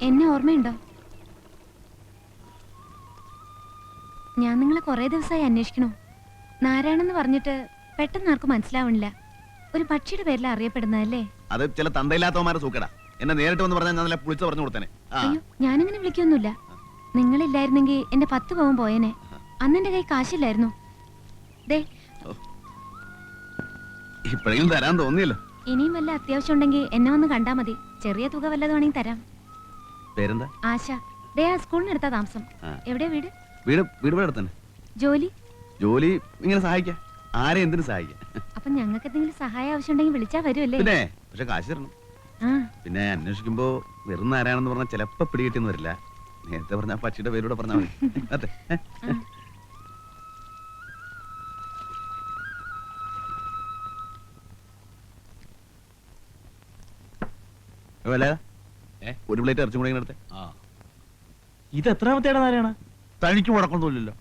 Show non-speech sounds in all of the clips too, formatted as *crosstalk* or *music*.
എന്നെ ഓർമ്മയുണ്ടോ? ഞാൻ നിങ്ങളെ കുറേ ദിവസമായി അന്വേഷിക്കണു. നാരായണെന്ന് പറഞ്ഞിട്ട് പെട്ടെന്ന് ആർക്കും മനസ്സിലാവണില്ല. ഒരു പക്ഷിയുടെ പേരിൽ അറിയപ്പെടുന്നതല്ലേ? അത് ചില തന്തയില്ലാത്തവന്മാരെ സൂക്കടാ. എന്നെ നേരിട്ട് വന്ന് പറഞ്ഞാൽ ഞാൻ നല്ല പുളിച്ച് പറഞ്ഞു കൊടുത്തേനെ. ഞാനിങ്ങനെ അയ്യോ ഞാനങ്ങനെ വിളിക്കൊന്നുമില്ല. നിങ്ങളില്ലായിരുന്നെങ്കിൽ എന്റെ പത്ത് പവൻ പോയേനെ. അന്ന് എന്റെ കൈ കാശില്ലായിരുന്നു. ദേ. ഇപ്പോഴെങ്കിലും തരാൻ തോന്നിയല്ലോ. ഇനിയും വല്ല അത്യാവശ്യം ഉണ്ടെങ്കിൽ എന്നെ ഒന്ന് കണ്ടാ മതി. ചെറിയ തുക വല്ലതും ആണെങ്കിൽ തരാം. പേരെന്താ? ആശ. ദേ ആ സ്കൂളിനടുത്താ താമസം. ആ. എവിടെയാ വീട്? വീട് വീട് ഇവിടെ തന്നെ ജോലി? ജോലി ഇങ്ങനെ സഹായിക്കാം. ആരെ എന്തിനു സഹായിക്കാം. അപ്പൊ ഞങ്ങൾക്ക് എന്തെങ്കിലും സഹായം ആവശ്യമുണ്ടെങ്കിൽ വിളിച്ചാ വരുമല്ലേ പിന്നെ പക്ഷെ കാശ് തരണം. ആ. പിന്നെ അന്വേഷിക്കുമ്പോ വെറും ആരാണെന്ന് പറഞ്ഞാൽ ചിലപ്പോ പിടികിട്ടിന്ന് വരില്ല. നേരത്തെ പറഞ്ഞ ആ പക്ഷിയുടെ പേരൂടെ പറഞ്ഞാൽ മതി. അതെ. ഏ? വല്ല? ഒരു പ്ലേറ്റ് ഇറച്ചും കൂടെ എടുത്തേ. ഇത് എത്രാമത്തെ നാരായണ? തനിക്ക് മുടക്കൊന്നുമില്ലല്ലോ.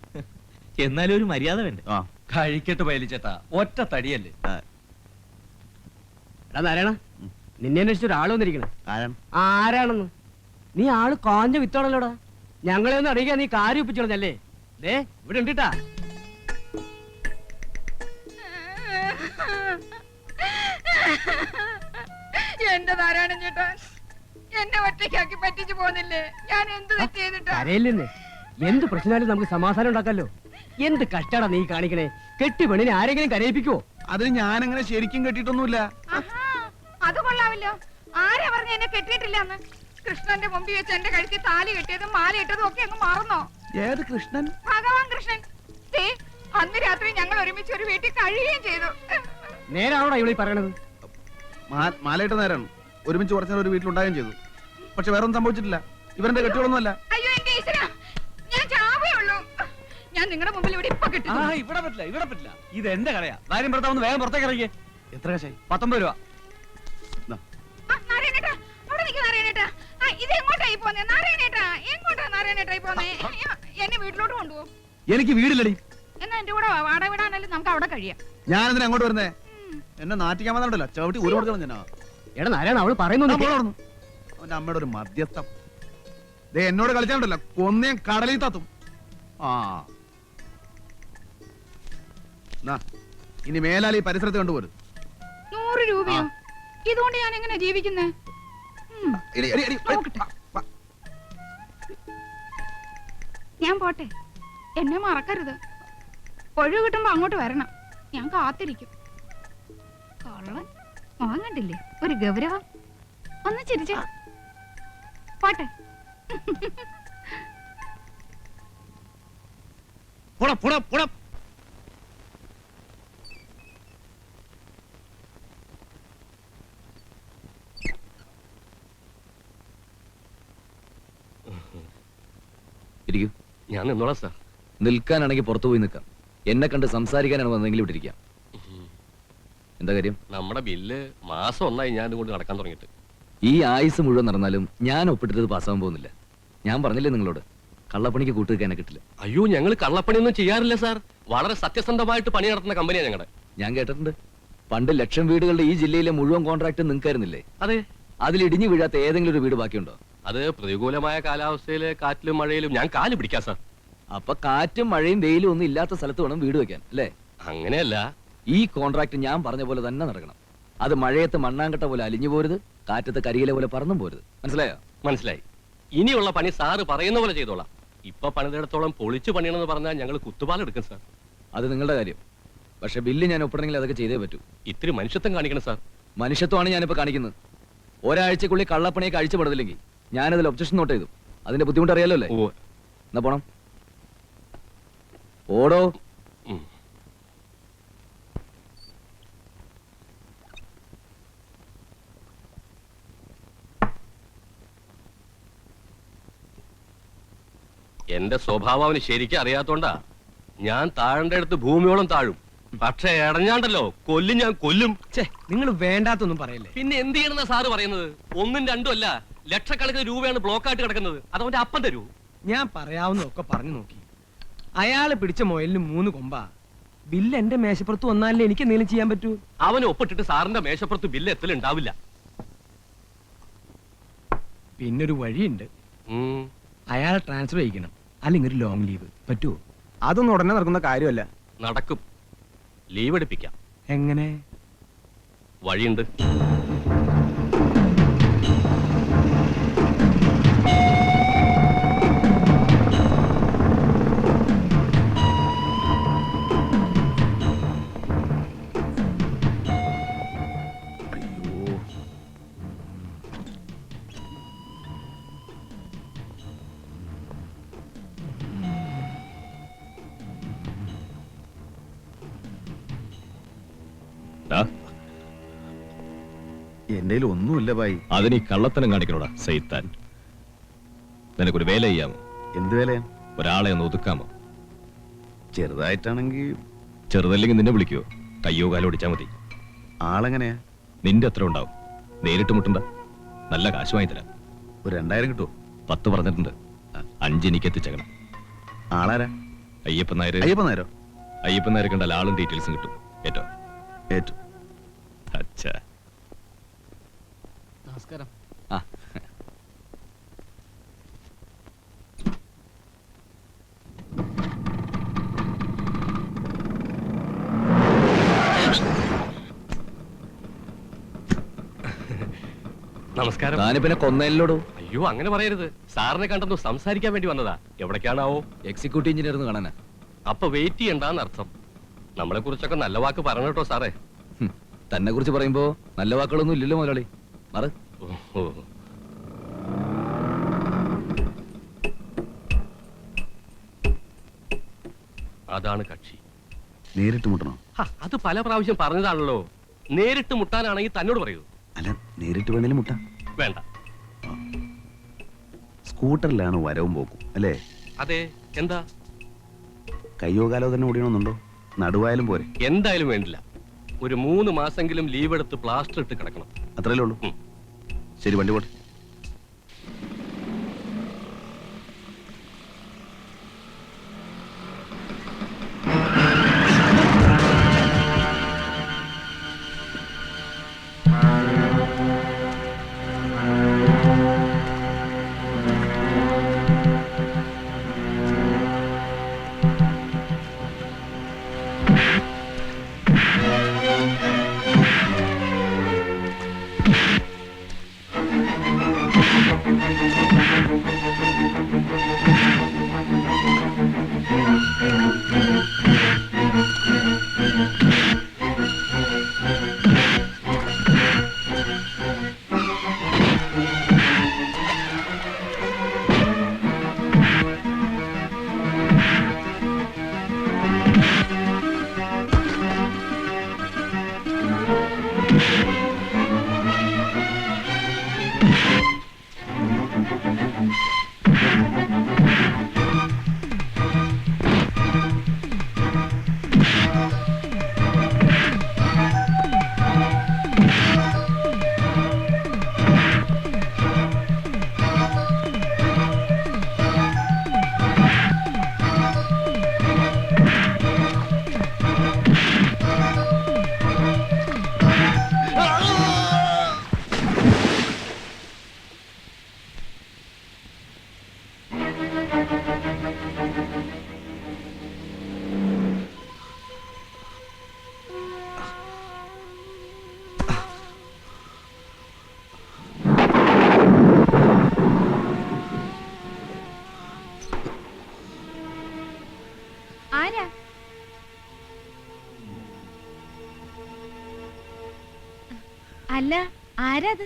എന്നാലും ഒരു മര്യാദ വേണ്ടേ? ആ. കഴിക്കട്ടെ പയലിച്ചേട്ടാ ഒറ്റ തടിയല്ലേ? എടാ നാരായണ നിന്നെ അന്വേഷിച്ച ഒരാൾ വന്നിരിക്കണേ. ആരാണ്? ആരാണെന്ന്? നീ ആൾ കാഞ്ഞ വിത്താണല്ലോടാ. ഞങ്ങളെ ഒന്ന് അറിയിക്കാൻ നീ കാര്യം ഒപ്പിച്ചോളഞ്ഞല്ലേ? ദേ ഇവിടെ ഉണ്ടിട്ടാ. എന്റെ നാരായണൻ ചേട്ടാ. എന്നെ ഒറ്റയ്ക്കാക്കി പറ്റിച്ചു പോന്നില്ലേ? ഞാൻ എന്ത് തെറ്റ് ചെയ്തിട്ടാ? കരയില്ലെന്ന് എന്ത് പ്രശ്നമായാലും നമുക്ക് സമാധാനം ഉണ്ടാക്കാലോ. എന്ത് കഷ്ടാടാ നീ കാണിക്കണേ? കെട്ടി പെണ്ണിനെ ആരെങ്കിലും കരയിപ്പിക്കുവോ? ഞാൻ ഞാനങ്ങനെ ശരിക്കും കെട്ടിട്ടൊന്നുമില്ല ആഹാ, അത് കൊള്ളാമല്ലോ. ആരെ പറഞ്ഞു എന്നെ കെട്ടിയിട്ടില്ല എന്ന് കൃഷ്ണന്റെ മുമ്പിൽ വെച്ച് എന്റെ കഴുത്തിൽ താലി കെട്ടിയതും മാല ഇട്ടതും ഒക്കെ അങ്ങ് മറന്നോ? ഏത് കൃഷ്ണൻ? ഭഗവാൻ കൃഷ്ണൻ. ദേ, അന്ന് രാത്രി ഞങ്ങൾ ഒരുമിച്ച് ഒരു വീട്ടിൽ കഴിയുകയും ചെയ്തു. നേരാണോടാ ഇവിടെ പറയണത്? മാ- മാലയിട്ട നേരാണ്. ഒരുമിച്ച് കുറച്ചു നേരം ഒരു വീട്ടിലുണ്ടാകുകയും ചെയ്തു. പക്ഷെ വേറൊന്നും സംഭവിച്ചിട്ടില്ല. ഇവരുടെ കെട്ടികളൊന്നുമല്ല അയ്യോ എന്റെ ഈശ്വര. ഞാൻ ചാവേ ഉള്ളൂ. ഞാൻ നിങ്ങളുടെ മുമ്പിൽ ഇവിടെ ഇപ്പൊ കിട്ടും ആ ഇവിടെ പറ്റില്ല ഇവിടെ പറ്റില്ല. ഇത് എന്റെ കടയാ. ഭാര്യം ഭർത്താവ് വേഗം പുറത്തേക്ക് ഇറങ്ങിയേ എത്ര കാശായി? പത്തൊമ്പത് രൂപ. ദാ, ആ, നാരായണേട്ടാ, അവിടെ നിൽക്ക് നാരായണേട്ടാ. ആ, ഇത് എങ്ങോട്ടായി പോന്നെ? നാരായണേട്ടാ, എങ്ങോട്ടാ നാരായണേട്ടായി പോന്നെ? അയ്യോ, എന്നെ വീട്ടിലോട്ട് കൊണ്ടുപോകും. എനിക്ക് വീടില്ലടി. എന്നാ എന്റെ കൂടെ വാ, വാടക നമുക്ക് അവിടെ കഴിയാം. ഞാൻ എന്തിനാ അങ്ങോട്ട് വരുന്നേ? എന്നെ നാട്ടിക്കാൻ വന്നിട്ടല്ലോ ചവിട്ടി ഒരു കൊടുക്കണം ഞാൻ എടാ നാരായണ അവൾ പറയുന്നു അമ്മയുടെ ഒരു മധ്യസ്ഥം. ദേ എന്നോട് കളിച്ചാണ്ടല്ലോ. കൊന്നേം കടലിൽ തത്തും. ആ. നാ, ഇനി മേലാൽ ഈ പരിസരത്ത് കണ്ടുപോരും. നൂറ് രൂപയോ? ഇതുകൊണ്ട് ഞാൻ എങ്ങനെ ജീവിക്കുന്നേ? ഉം, എടി, എടി, എടി, നോക്കട്ടെ. വാ. ഞാൻ പോട്ടെ. എന്നെ മറക്കരുത്. ഒഴിവ് കിട്ടുമ്പോ അങ്ങോട്ട് വരണം. ഞാൻ കാത്തിരിക്കും. കള്ളൻ. വാങ്ങണ്ടില്ലേ ഒരു ഗൗരവം. ഒന്ന് ചിരിച്ചേ. പോട്ടെ. പോടാ പോടാ പോടാ. ഇരിക്കൂ. ഞാൻ നിന്നോളാം സാർ. നിൽക്കാനാണെങ്കിൽ പുറത്തു പോയി നിൽക്കാം. എന്നെ കണ്ട് സംസാരിക്കാനാണ് വന്നെങ്കിൽ ഇവിടെ ഇരിക്കാം എന്താ കാര്യം? നമ്മുടെ ബില്ല് മാസം ഒന്നായി ഞാൻ കൊണ്ട് നടക്കാൻ തുടങ്ങിയിട്ട്. ഈ ആയുസ് മുഴുവൻ നടന്നാലും ഞാൻ ഒപ്പിട്ടിട്ട് പാസ്സാവാൻ പോകുന്നില്ല. ഞാൻ പറഞ്ഞില്ലേ നിങ്ങളോട്? കള്ളപ്പണിക്ക് കൂട്ടുവെക്കാനെ കിട്ടില്ല. അയ്യോ ഞങ്ങൾ കള്ളപ്പണിയൊന്നും ചെയ്യാറില്ല സാർ. വളരെ സത്യസന്ധമായിട്ട് പണി നടത്തുന്ന കമ്പനിയാണ് ഞങ്ങളുടെ ഞാൻ കേട്ടിട്ടുണ്ട്. പണ്ട് ലക്ഷം വീടുകളുടെ ഈ ജില്ലയിലെ മുഴുവൻ കോൺട്രാക്ട് നിങ്ങൾക്കായിരുന്നില്ലേ? അതെ. അതിൽ ഇടിഞ്ഞു വീഴാത്ത ഏതെങ്കിലും ഒരു വീട് ബാക്കിയുണ്ടോ? അത് പ്രതികൂലമായ കാലാവസ്ഥയിൽ കാറ്റിലും മഴയിലും ഞാൻ കാൽ പിടിക്കാം സാർ. അപ്പൊ കാറ്റും മഴയും വെയിലും ഒന്നും ഇല്ലാത്ത സ്ഥലത്ത് വേണം വീട് വെക്കാൻ അല്ലേ? അങ്ങനെയല്ല. ഈ കോൺട്രാക്ട് ഞാൻ പറഞ്ഞ പോലെ തന്നെ നടക്കണം. അത് മഴയത്ത് മണ്ണാങ്കട്ട പോലെ അലിഞ്ഞു പോരുത്. കാറ്റത്ത് കരിയിലെ പോലെ പറന്നും പോരുത്. മനസ്സിലായോ? മനസ്സിലായി. ഇനിയുള്ള പണി സാറ് പറയുന്ന പോലെ ചെയ്തോളാം. ഇപ്പൊ പണിതിടത്തോളം പൊളിച്ചു പണിയണമെന്ന് പറഞ്ഞാൽ ഞങ്ങൾ കുത്തുപാലെടുക്കും സാർ. അത് നിങ്ങളുടെ കാര്യം. പക്ഷെ ബില്ല് ഞാൻ ഒപ്പിടണമെങ്കിൽ അതൊക്കെ ചെയ്തേ പറ്റൂ. ഇത്തിരി മനുഷ്യത്വം കാണിക്കണം സാർ. മനുഷ്യത്വമാണ് ഞാനിപ്പോ കാണിക്കുന്നത്. ഒരാഴ്ചക്കുള്ളിൽ കള്ളപ്പണിയൊക്കെ അഴിച്ചുപെടുന്നില്ലെങ്കിൽ ഞാനതിൽ ഒബ്ജക്ഷൻ നോട്ട് ചെയ്തു. അതിന്റെ ബുദ്ധിമുട്ട് അറിയാലോ അല്ലേ? എന്നാ പോണം. ഓടോ. എന്റെ സ്വഭാവം അവന് ശരിക്കും അറിയാത്തോണ്ടാ. ഞാൻ താഴേണ്ട അടുത്ത് ഭൂമിയോളം താഴും. പക്ഷേ ഇടഞ്ഞാണ്ടല്ലോ കൊല്ലും ഞാൻ കൊല്ലും. നിങ്ങൾ വേണ്ടാത്തൊന്നും പറയല്ലേ? പിന്നെ എന്ത് ചെയ്യണമെന്നാ സാറ് പറയുന്നത്? ഒന്നും രണ്ടും അല്ല ലക്ഷക്കണക്കിന് രൂപയാണ് ബ്ലോക്കായിട്ട് കിടക്കുന്നത്. അത് അവന്റെ അപ്പം തരൂ. ഞാൻ പറയാവുന്നതൊക്കെ പറഞ്ഞു നോക്കി. അയാൾ പിടിച്ച മൊയലിന് മൂന്ന് കൊമ്പാ. ബില്ല് എന്റെ മേശപ്പുറത്ത് വന്നാലേ എനിക്ക് എന്തെങ്കിലും ചെയ്യാൻ പറ്റൂ? അവൻ ഒപ്പിട്ടിട്ട് സാറിന്റെ മേശപ്പുറത്ത് ബില്ല് എത്തലുണ്ടാവില്ല. പിന്നെ ഒരു വഴിയുണ്ട്. അയാൾ അയാളെ ട്രാൻസ്ഫർ ചെയ്യിക്കണം. അല്ലെങ്കിൽ ഒരു ലോങ് ലീവ് പറ്റുമോ അതൊന്നും ഉടനെ നടക്കുന്ന കാര്യമല്ല. നടക്കും. ലീവ് എടുപ്പിക്കാം. എങ്ങനെ? വഴിയുണ്ട്. എന്റെ ഒന്നുമില്ല ബായി അതിന് ഈ കള്ളത്തനം കാണിക്കണോടാ സൈത്താൻ. നിനക്കൊരു വേല ചെയ്യാമോ എന്ത് വേല ഒരാളെ ഒന്ന് ഒതുക്കാമോ? ചെറുതായിട്ടാണെങ്കിൽ ചെറുതല്ലെങ്കിൽ നിന്നെ വിളിക്കുവോ? കയ്യോ കാലോ ഓടിച്ചാ മതി. ആളെങ്ങനെയാ? നിന്റെ അത്ര ഉണ്ടാവും. നേരിട്ട് മുട്ടണ്ട. നല്ല കാശ് വാങ്ങി തരാം. ഒരു രണ്ടായിരം കിട്ടുമോ പത്ത് പറഞ്ഞിട്ടുണ്ട്. അഞ്ച് എനിക്ക് എത്തിച്ചേക്കണം ആളാരാ? അയ്യപ്പൻ നായർ അയ്യപ്പൻ നായരോ? അയ്യപ്പൻ നായർ കണ്ടാൽ ആളും ഡീറ്റെയിൽസും കിട്ടും. ഏറ്റോ ഏറ്റവും. അച്ഛാ. നമസ്കാരം. നമസ്കാരം. താന് പിന്നെ കൊന്നയിലോടോ അയ്യോ അങ്ങനെ പറയരുത്. സാറിനെ കണ്ടെന്നു സംസാരിക്കാൻ വേണ്ടി വന്നതാ. എവിടേക്കാണാവോ? എക്സിക്യൂട്ടീവ് എഞ്ചിനീയർ എന്ന് കാണാനാ. അപ്പൊ വെയിറ്റ് ചെയ്യണ്ടാന്ന് അർത്ഥം നമ്മളെ കുറിച്ചൊക്കെ നല്ല വാക്ക് പറഞ്ഞു കേട്ടോ സാറേ. തന്നെ കുറിച്ച് പറയുമ്പോ നല്ല വാക്കുകളൊന്നും ഇല്ലല്ലോ മുതലാളി. മറ. അതാണ് കക്ഷി. നേരിട്ട് മുട്ടണോ? ഹ, അത് പല പ്രാവശ്യം പറഞ്ഞതാണല്ലോ. നേരിട്ട് മുട്ടാനാണെങ്കിൽ തന്നോട് പറയൂ. അല്ല നേരിട്ട് വേണേലും മുട്ട. വേണ്ട. സ്കൂട്ടറിലാണ് വരവും പോക്കും അല്ലേ? അതെ എന്താ? കയ്യോ കാലോ തന്നെ ഓടിയണമെന്നുണ്ടോ? നടുവായാലും പോരെ. എന്തായാലും വേണ്ടില്ല. ഒരു മൂന്ന് മാസെങ്കിലും ലീവ് എടുത്ത് പ്ലാസ്റ്റർ ഇട്ട് കിടക്കണം. അത്രയല്ലേ ഉള്ളൂ? ഉം. ശരി വണ്ടി പോട്ടെ. ആരാ അല്ല ആരാത്?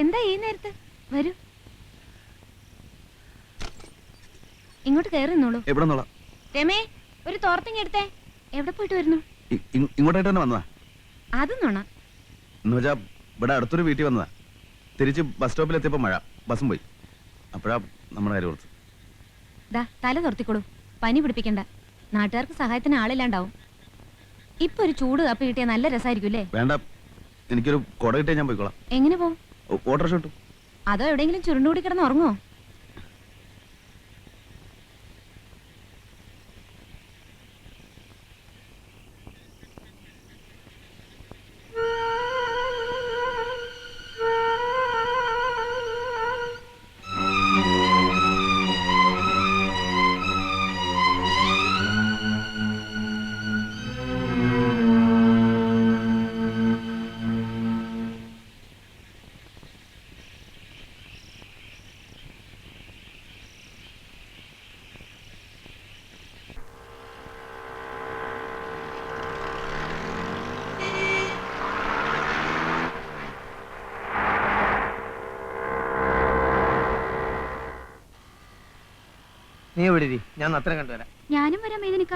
എന്താ ഈ നേരത്ത്? വരൂ. ഇങ്ങോട്ട് കയറി നിന്നോളൂ. എവിടെ നിന്നോളാം? രമേ ഒരു തോർത്തിങ് എടുത്തേ. എവിടെ പോയിട്ട് വരുന്നു? ഇങ്ങോട്ടായിട്ട് തന്നെ വന്നതാ. അത് നോണ. എന്ന് വെച്ചാ ഇവിടെ അടുത്തൊരു വീട്ടിൽ വന്നതാ. തിരിച്ച് ബസ് സ്റ്റോപ്പിൽ എത്തിയപ്പോ മഴ. ബസ്സും പോയി. അപ്പോഴാ നമ്മുടെ കാര്യം ഓർത്ത് ദാ തല തുറത്തിക്കോളൂ. പനി പിടിപ്പിക്കണ്ട. നാട്ടുകാർക്ക് സഹായത്തിന് ആളില്ലാണ്ടാവും. ഇപ്പൊ ഒരു ചൂട് കപ്പി കിട്ടിയാൽ നല്ല രസമായിരിക്കും അല്ലേ? വേണ്ട. എനിക്കൊരു കുട കിട്ടിയാ ഞാൻ പോയിക്കോളാം. എങ്ങനെ ഓട്ടോറിക്ഷ കിട്ടും അതോ എവിടെയെങ്കിലും ചുരുണ്ടുകൂടി കിടന്ന് ഉറങ്ങുമോ നീ വിടുതി ഞാൻ നത്തിനെ കണ്ടുവരാം ഞാനും വരാം വേദനിക്ക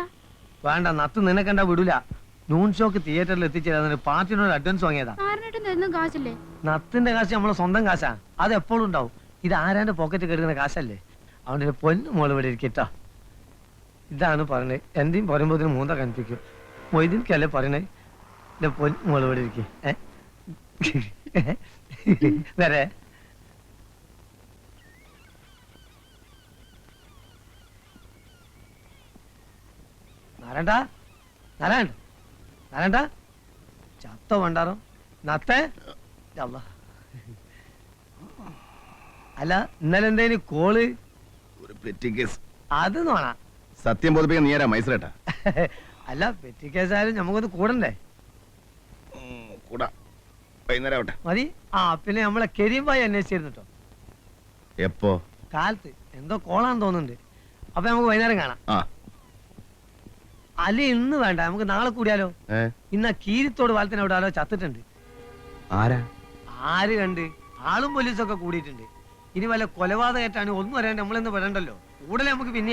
വേണ്ട നത്ത് നിന്നെ കണ്ടാ വിടൂല. നൂൺ ഷോക്ക് തിയേറ്ററിൽ എത്തിച്ചേരാൻ പാർട്ടിനോട് അഡ്വാൻസ് വാങ്ങിയതാ. തരുന്ന കാശല്ലേ? നത്തിന്റെ കാശ് നമ്മളെ സ്വന്തം കാശാ. അത് എപ്പോഴും ഉണ്ടാവും. ഇത് ആരാന്റെ പോക്കറ്റ് കെടുക്കുന്ന കാശല്ലേ? അവന്റെ പൊന്നു മോൾ ഇവിടെ ഇരിക്കട്ടോ. ഇതാണ് പറഞ്ഞത് എന്തെയും പറയുമ്പോൾ ഇതിന് മൂന്ന കണിപ്പിക്കും മൊയ്തീൻക്കല്ലേ പറയണേ? എന്റെ പൊന്നു മോൾ ഇവിടെ ഇരിക്കേ. *laughs* വരെ. നാരായണ്ട നാരായണ്ട നാരായണ്ട ചത്ത വേണ്ടാറോ നത്തേ? അല്ല അല്ല ഇന്നലെ എന്തേലും കോൾ? ഒരു പെറ്റി കേസ്. അത് നോണ സത്യം ബോധിപ്പിക്കാൻ നീ ആരാ മൈസൂരേട്ടാ? *laughs* അല്ല പെറ്റി കേസായാലും നമുക്കൊന്ന് കൂടണ്ടേ? കൂടാ. വൈകുന്നേരം ആവട്ടെ. മതി. ആ പിന്നെ നമ്മളെ കരീംബായി അന്വേഷിച്ചിരുന്നു എപ്പോ? കാലത്ത്. എന്തോ കോളാന്ന് തോന്നുന്നുണ്ട്. അപ്പൊ നമുക്ക് വൈകുന്നേരം കാണാം. ആ. അല്ലെ ഇന്ന് വേണ്ട നമുക്ക് നാളെ കൂടിയാലോ? ഇന്ന കീരിത്തോട് പാലത്തിന് അവിടെ ആരോ ചത്തിട്ടുണ്ട്. ആരാ? ആര് കണ്ട്? ആളും പോലീസൊക്കെ കൂടിയിട്ടുണ്ട്. ഇനി വല്ല കൊലപാതകമായിട്ടാണ് ഒന്നും അറിയാണ്ട് നമ്മളെന്ന് പെടണ്ടല്ലോ കൂടുതൽ നമുക്ക് പിന്നെ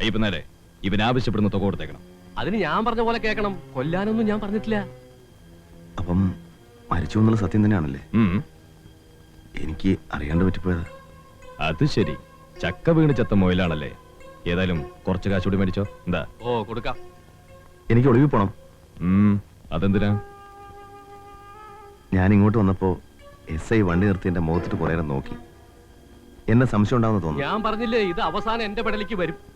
അയ്യപ്പനാരെ ഇവൻ ആവശ്യപ്പെടുന്ന തുക കൊടുത്തേക്കണം. അതിന് ഞാൻ പറഞ്ഞ പോലെ കേൾക്കണം. കൊല്ലാനൊന്നും ഞാൻ പറഞ്ഞിട്ടില്ല. അപ്പം മരിച്ചു എന്നുള്ള സത്യം തന്നെയാണല്ലേ? ഉം. എനിക്ക് അറിയാണ്ട് പറ്റിപ്പോയതാ. അത് ശരി. ചക്ക വീണ് ചത്ത മൊയിലാണല്ലേ? ഏതായാലും കുറച്ച് കാശ് കൂടി മേടിച്ചോ. എന്താ? ഓ കൊടുക്കാം. എനിക്ക് ഒളിവിൽ പോണം. ഉം, അതെന്തിനാ? ഞാൻ ഇങ്ങോട്ട് വന്നപ്പോ എസ് ഐ വണ്ടി നിർത്തി എന്റെ മുഖത്തിട്ട് കുറേ നേരം നോക്കി. എന്നെ സംശയം ഉണ്ടാവുന്ന തോന്നുന്നു. ഞാൻ പറഞ്ഞില്ലേ ഇത് അവസാനം എന്റെ പെടലേക്ക് വരും.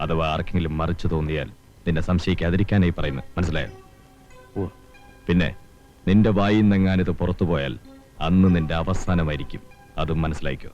അഥവാ ആർക്കെങ്കിലും മറിച്ചു തോന്നിയാൽ നിന്നെ സംശയിക്കാതിരിക്കാനായി പറയുന്നു. മനസ്സിലായോ? പിന്നെ നിന്റെ വായിൽ നിന്നെങ്ങാനിത് പുറത്തു പോയാൽ അന്ന് നിന്റെ അവസാനമായിരിക്കും. അതും മനസ്സിലായിക്കോ?